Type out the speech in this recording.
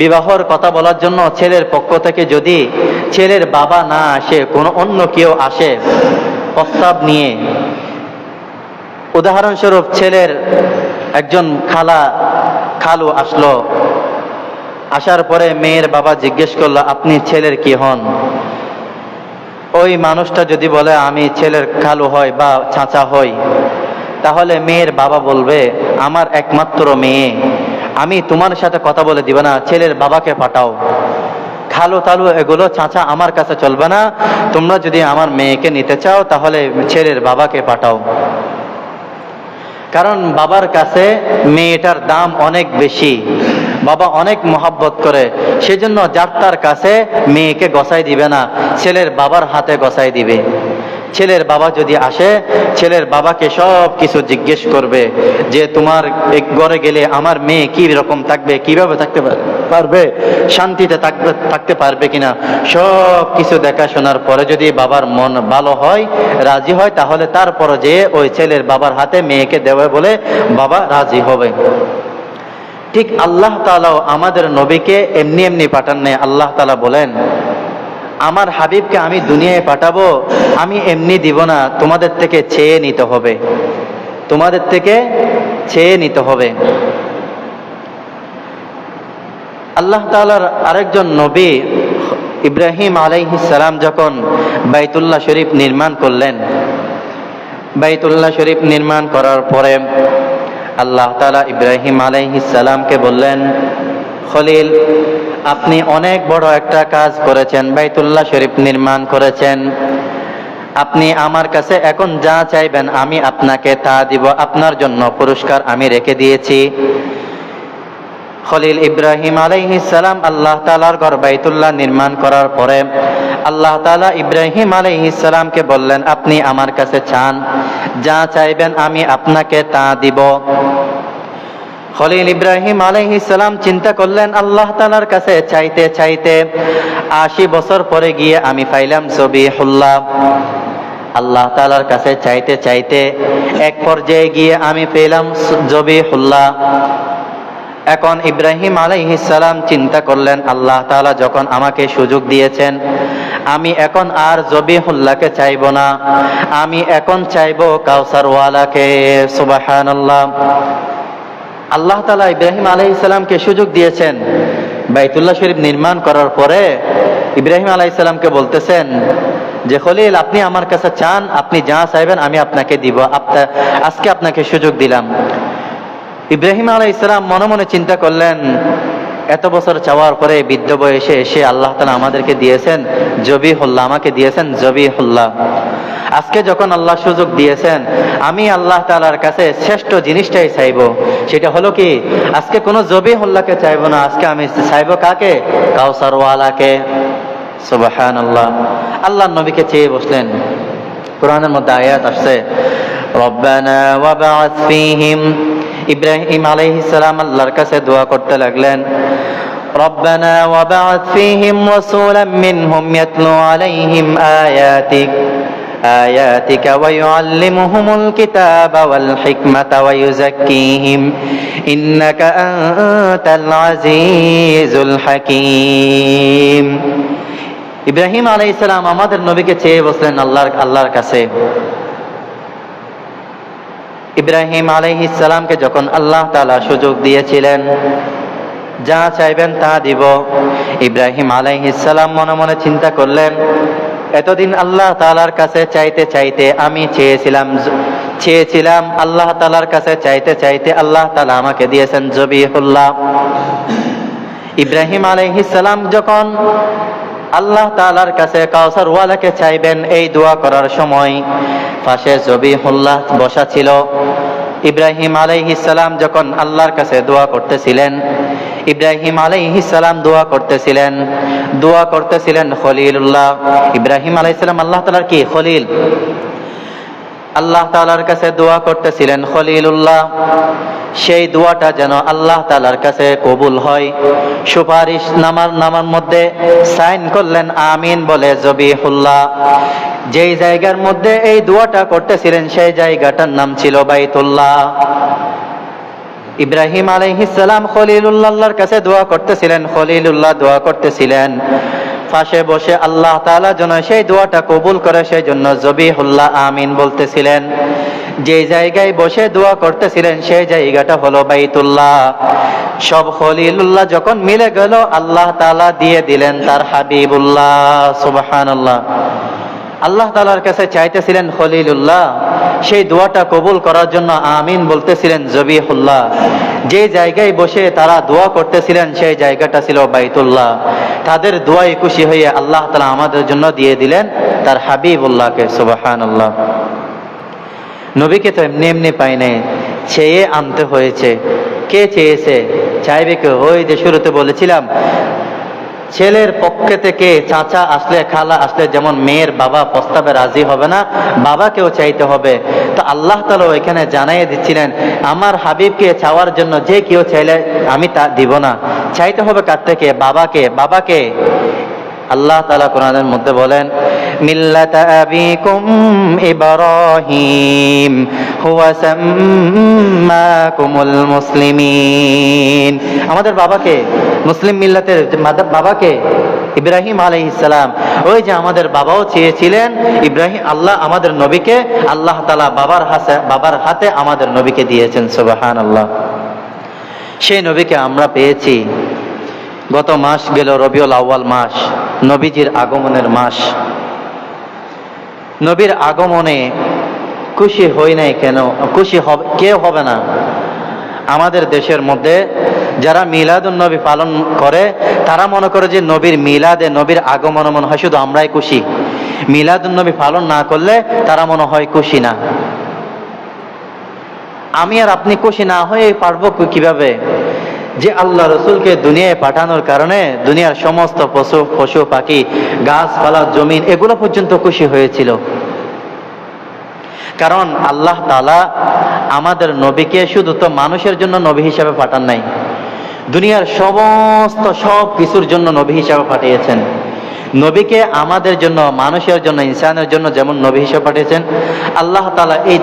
বিবাহর কথা বলার জন্য ছেলের পক্ষ থেকে যদি ছেলের বাবা না আসে, কোনো অন্য কেউ আসে, প্রস্তাব নিয়ে। উদাহরণস্বরূপ ছেলের একজন খালা, খালু আসলো। আসার পরে মেয়ের বাবা জিজ্ঞেস করল, আপনি ছেলের কি হন? ওই মানুষটা যদি বলে, আমি ছেলের খালু হয় বা চাচা হই, তাহলে মেয়ের বাবা বলবে, আমার একমাত্র মেয়ে। আমি তোমার সাথে কথা বলে দিব না, ছেলের বাবাকে পাঠাও। খালু তালু এগুলো চাচা আমার কাছে চলবে না। তোমরা যদি আমার মেয়েকে নিতে চাও, তাহলে ছেলের বাবাকে পাঠাও। কারণ বাবার কাছে মেয়েটার দাম অনেক বেশি। বাবা অনেক মহাব্বত করে। সেজন্য যার তার কাছে মেয়েকে গসাই দিবে না, ছেলের বাবার হাতে গসাই দিবে। ছেলের বাবা যদি আসে, ছেলের বাবাকে সব কিছু জিজ্ঞেস করবে যে, তোমার ঘরে গেলে আমার মেয়ে কি রকম থাকবে? কীভাবে থাকতে পার- পারবে? শান্তিতে থাকতে পারবে কিনা? সব কিছু দেখাশোনার পরে যদি বাবার মন ভালো হয়, রাজি হয়, তাহলে তারপরে যে ওই ছেলের বাবার হাতে মেয়েকে দেবে বলে বাবা রাজি হবে। ঠিক আল্লাহ তালাও আমাদের নবীকে এমনি এমনি পাঠান নেই। আল্লাহ তালা বলেন আমার হাবিবকে আমি দুনিয়ায় পাঠাবো, আমি এমনি দিব না, তোমাদের থেকে চেয়ে নিতে হবে। তোমাদের থেকে চেয়ে নিতে হবে। আল্লাহ তালার আরেকজন নবী ইব্রাহিম সালাম যখন বাইতুল্লাহ শরীফ নির্মাণ করলেন, বাইতুল্লাহ শরীফ নির্মাণ করার পরে আল্লাহ তালা ইব্রাহিম সালামকে বললেন খলিল, আপনি অনেক বড় একটা কাজ করেছেন, বাইতুল্লাহ শরীফ নির্মাণ করেছেন। আপনি আমার কাছে এখন যা চাইবেন আমি আপনাকে তা দিব, আপনার জন্য পুরস্কার আমি রেখে দিয়েছি। খলিল ইব্রাহিম আলাইহিস সালাম আল্লাহ তালার ঘর বাইতুল্লাহ নির্মাণ করার পরে আল্লাহ তালা ইব্রাহিম আলাইহিস সালামকে বললেন, আপনি আমার কাছে চান, যা চাইবেন আমি আপনাকে তা দিব। খলিল ইব্রাহিম আলাইহিস সালাম চিন্তা করলেন, আল্লাহ তালার কাছে চাইতে চাইতে আশি বছর পরে গিয়ে আমি পাইলাম ছবি হুল্লাহ আল্লাহ তালার কাছে চাইতে চাইতে এক পর্যায়ে গিয়ে আমি পেলাম জবি হুল্লাহ এখন ইব্রাহিম আলাইহিসালাম চিন্তা করলেন, আল্লাহ তাআলা যখন আমাকে সুযোগ দিয়েছেন, আমি এখন আর জবি জবিহুল্লাহকে চাইব না। আমি এখন চাইব কাউসারওয়ালাকে, সুবাহানাল্লাহ। আল্লাহ তাআলা ইব্রাহিম আলাইহিসসালামকে সুযোগ দিয়েছেন। বাইতুল্লাহ শরীফ নির্মাণ করার পরে ইব্রাহিম আলাইহিসসালামকে বলতেছেন যে, খলিল, আপনি আমার কাছে চান, আপনি যা চাইবেন আমি আপনাকে দিব। আপনার আজকে আপনাকে সুযোগ দিলাম। ইব্রাহিম আলাই ইসলাম মনে মনে চিন্তা করলেন এত বছর চাওয়ার পরে বৃদ্ধ বয়সে এসে আল্লাহ তালা আমাদেরকে দিয়েছেন জবি হল্লা আমাকে দিয়েছেন জবি হল্লা আজকে যখন আল্লাহ সুযোগ দিয়েছেন, আমি আল্লাহ তালার কাছে শ্রেষ্ঠ জিনিসটাই চাইব। সেটা হলো কি, আজকে কোনো জবি হল্লাকে চাইব না, আজকে আমি চাইব কাকে? কাউসারওয়ালাকে। সুবাহান আল্লাহ আল্লাহ নবীকে চেয়ে বসলেন। কোরআনের মধ্যে আয়াত আসছে, রব্বানা ওয়াবাআত ফীহিম ইব্রাহিম আলাইহিস সালাম আল্লাহর কাছে দোয়া করতে লাগলেন ربنا وبعث فيهم رسولا منهم يتلو عليهم آياتك آياتك ويعلمهم الكتاب والحكمة ويزكيهم إنك أنت العزيز الحكيم ইব্রাহিম আলাইহিস সালাম আমাদের নবীকে চেয়ে বসলেন আল্লাহর আল্লাহর কাছে ইব্রাহিম আলাইহিস সালামকে যখন আল্লাহ তালা সুযোগ দিয়েছিলেন, যা চাইবেন তা দিব। ইব্রাহিম আলাইহিস সালাম মনে মনে চিন্তা করলেন, এতদিন আল্লাহ তাআলার কাছে চাইতে চাইতে আমি চেয়েছিলাম চেয়েছিলাম আল্লাহ তালার কাছে চাইতে চাইতে আল্লাহ তালা আমাকে দিয়েছেন জবিহুল্লাহ। ইব্রাহিম আলাইহিস সালাম যখন আল্লাহ তাআলার কাছে কাউসার ওয়ালাকে চাইবেন এই দোয়া করার সময়। পাশে জবিহুল্লাহ বসা ছিল। ইব্রাহিম আলাইহিস সালাম যখন আল্লাহর কাছে দোয়া করতেছিলেন, ইব্রাহিম আলাইহিস সালাম দোয়া করতেছিলেন। দোয়া করতেছিলেন খলিলুল্লাহ। ইব্রাহিম আলাইহিস সালাম আল্লাহ তাআলার কি? খলিল। আল্লাহ তাআলার কাছে দোয়া করতেছিলেন খলিলুল্লাহ। সেই দোয়াটা যেন আল্লাহ তাআলার কাছে কবুল হয়। সুপারিশ নামার নামার মধ্যে সাইন করলেন, আমিন বলে জবিহুল্লাহ। যেই জায়গার মধ্যে এই দোয়াটা করতেছিলেন, সেই জায়গাটার নাম ছিল বাইতুল্লাহ। ইব্রাহিম আলাইহিসালাম খলিলুল্লাহর কাছে দোয়া করতেছিলেন, খলিলুল্লাহ দোয়া করতেছিলেন। পাশে বসে আল্লাহ তাআলা যেন সেই দোয়াটা কবুল করে, সেই জন্য জবিহুল্লাহ আমিন বলতেছিলেন। যে জায়গায় বসে দোয়া করতেছিলেন সেই জায়গাটা হলো বাইতুল্লাহ। সব খলিলুল্লাহ যখন মিলে গেল, আল্লাহ তাআলা দিয়ে দিলেন তার হাবিবুল্লাহ, সুবহানাল্লাহ। আল্লাহ তালার কাছে চাইতেছিলেন, খলিলুল্লাহ, সেই দোয়াটা কবুল করার জন্য আমিন বলতেছিলেন, জবিহুল্লাহ। যে জায়গায় বসে তারা দোয়া করতেছিলেন, সেই জায়গাটা ছিল বাইতুল্লাহ। তাদের দোয়ায় খুশি হয়ে আল্লাহ তালা আমাদের জন্য দিয়ে দিলেন তার হাবিবুল্লাহকে সুবাহান আল্লাহ নবীকে তো এমনি এমনি পাই নাই। চেয়ে আনতে হয়েছে। কে চেয়েছে? চাইবে কে ওই যে শুরুতে বলেছিলাম, ছেলের পক্ষে থেকে চাচা আসলে খালা আসলে যেমন মেয়ের বাবা প্রস্তাবে রাজি হবে না, বাবাকেও চাইতে হবে। তো আল্লাহ তালা এখানে জানাই দিচ্ছিলেন, আমার হাবিবকে চাওয়ার জন্য যে কেউ চাইলে আমি তা দিব না। চাইতে হবে কার থেকে? বাবাকে। বাবাকে আল্লাহ তালা কোরআনের মধ্যে বলেন মিল্লাত আবিকুম ইব্রাহিম, হুয়া সাম্মাকুমুল মুসলিমিন। আমাদের বাবাকে, মুসলিম মিল্লাতের বাবাকে ইব্রাহিম আলাইহিসসালাম ওই যে আমাদের বাবাও চেয়েছিলেন, ইব্রাহিম আল্লাহ আমাদের নবীকে, আল্লাহ তালা বাবার হাতে বাবার হাতে আমাদের নবীকে দিয়েছেন সুবাহান আল্লাহ সেই নবীকে আমরা পেয়েছি। গত মাস গেল রবিউল আউয়াল মাস, নবীজির আগমনের মাস। নবীর আগমনে খুশি হই নাই কেন? খুশি হবে কেউ হবে না। আমাদের দেশের মধ্যে যারা মিলাদুন নবী পালন করে, তারা মনে করে যে নবীর মিলাদে নবীর আগমন মনে হয় শুধু আমরাই খুশি। মিলাদুন নবী পালন না করলে তারা মনে হয় খুশি না। আমি আর আপনি খুশি না হয়ে পারব কীভাবে? যে আল্লাহ রসুলকে দুনিয়ায় পাঠানোর কারণে দুনিয়ার সমস্ত পশু পশু, পাখি, গাছপালা, জমিন এগুলো পর্যন্ত খুশি হয়েছিল। কারণ আল্লাহ তালা আমাদের নবীকে শুধু তো মানুষের জন্য নবী হিসাবে পাঠান নাই, দুনিয়ার সমস্ত সব কিছুর জন্য নবী হিসাবে পাঠিয়েছেন। নবীকে আমাদের জন্য, মানুষের জন্য, ইনসানের জন্য যেমন নবী হিসাবে পাঠিয়েছেন, আল্লাহ তালা এই